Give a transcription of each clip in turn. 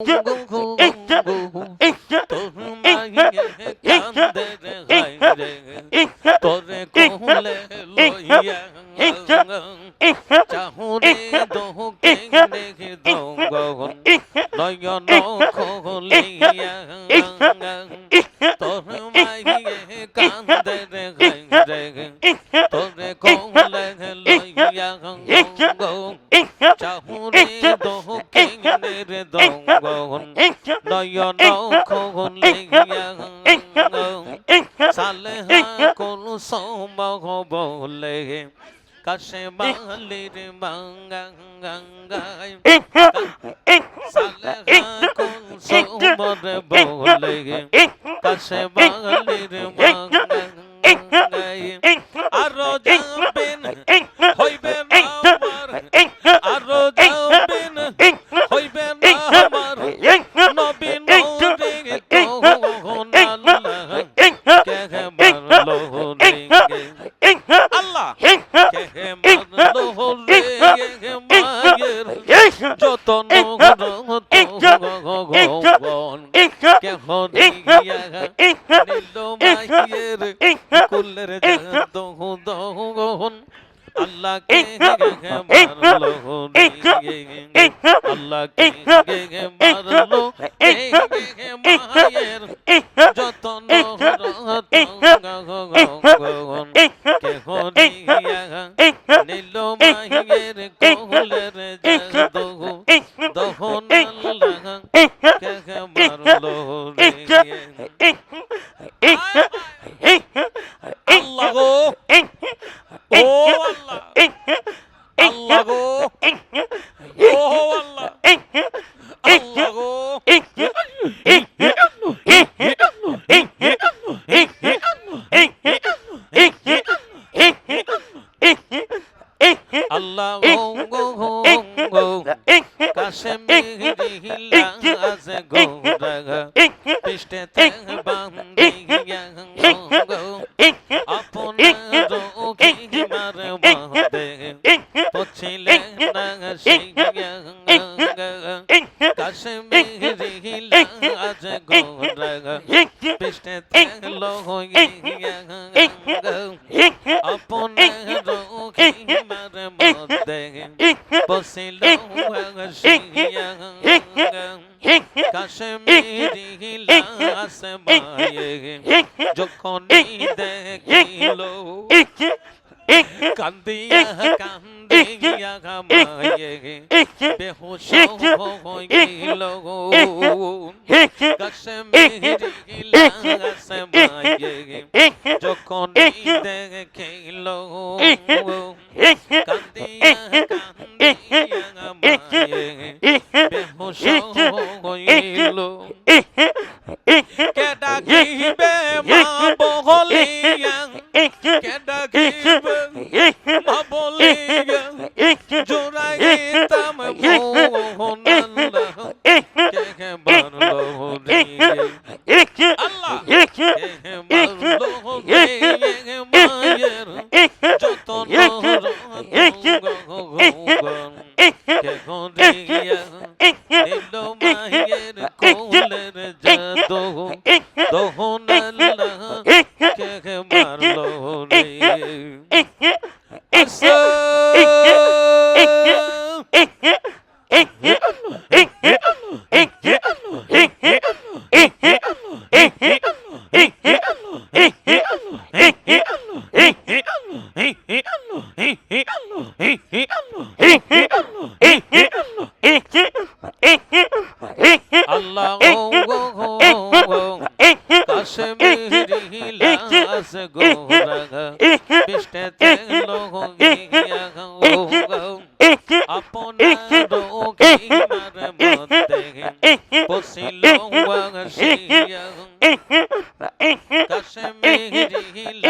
İşte, işte, işte, işte, işte, তোরে কোলে লইয়া চাহুরে দোকে দেখে দঙ্গন নয়ন খলিয়া তোর মাইয়ে কান্দে রে তোরে কোলে লইয়া চাহুরে দোকে রে দঙ্গন নয়ন খলিয়া সালেহা কোন সম্ভব বলে কাশে বালির বাঙ্গাঙ্গায় সালেহা কোন সম্ভব কাশে বালির বাঙ্গাঙ্গায় আরও মায়ের যত নগন কে হরিয়া নিল মায়ের কুলের দহন আল্লাহ কে মারলো রে আল্লাহ কে মায়ের যত নহরতন কে মায়ের কোলের জাদু দহন আল্লাহ মারলো আল্লাহ গো ও আল্লাহ আল্লাহ গো ও আল্লাহ আল্লাহ গো আল্লাহ গো গো গো কাশে মেঘিলা আছে গো রাগা পৃষ্ঠে বান্ধিয়া গো আপনার কি মারে পৃষ্ঠে লইয়া আপনার কি মারে বাঁধে পছিল শিয়া কাশ্মীরি লাশ মায়ে। যখন দেখিল কান্দিয়া কান্দিয়া মায়ে বেহুশ হইল কাশ্মীরি লাশ মায়ে যখন দেখিল কান্দিয়া কান্দিয়া মায়ে বেহুশ হইল কে ডাকিবে মা বহলিয়া কে ডাকিবে মারলো রে মায়ের যত নহর কে গরিয়া নিল মায়ের কোলের জাদু দহন আল্লাহ কাশ্মীরি লাশ গো রাগা পৃষ্ঠে লোহিয়া গো গো আপনার কি মার মতে পছিল কাশ্মীরি দেখিল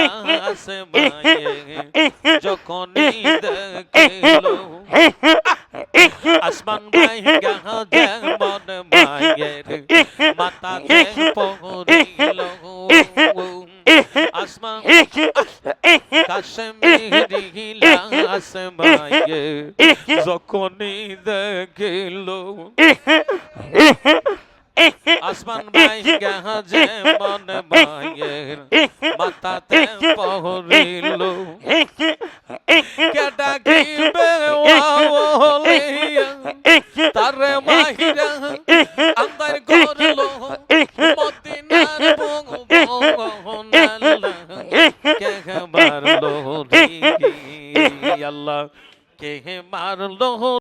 আসমান মাতা পড়িল আসমান যখনই দেখিল আসমান ভাইগা যেমন মায়ের মাথাতে পহরিল কেটা কিবে ওলিয়া তারে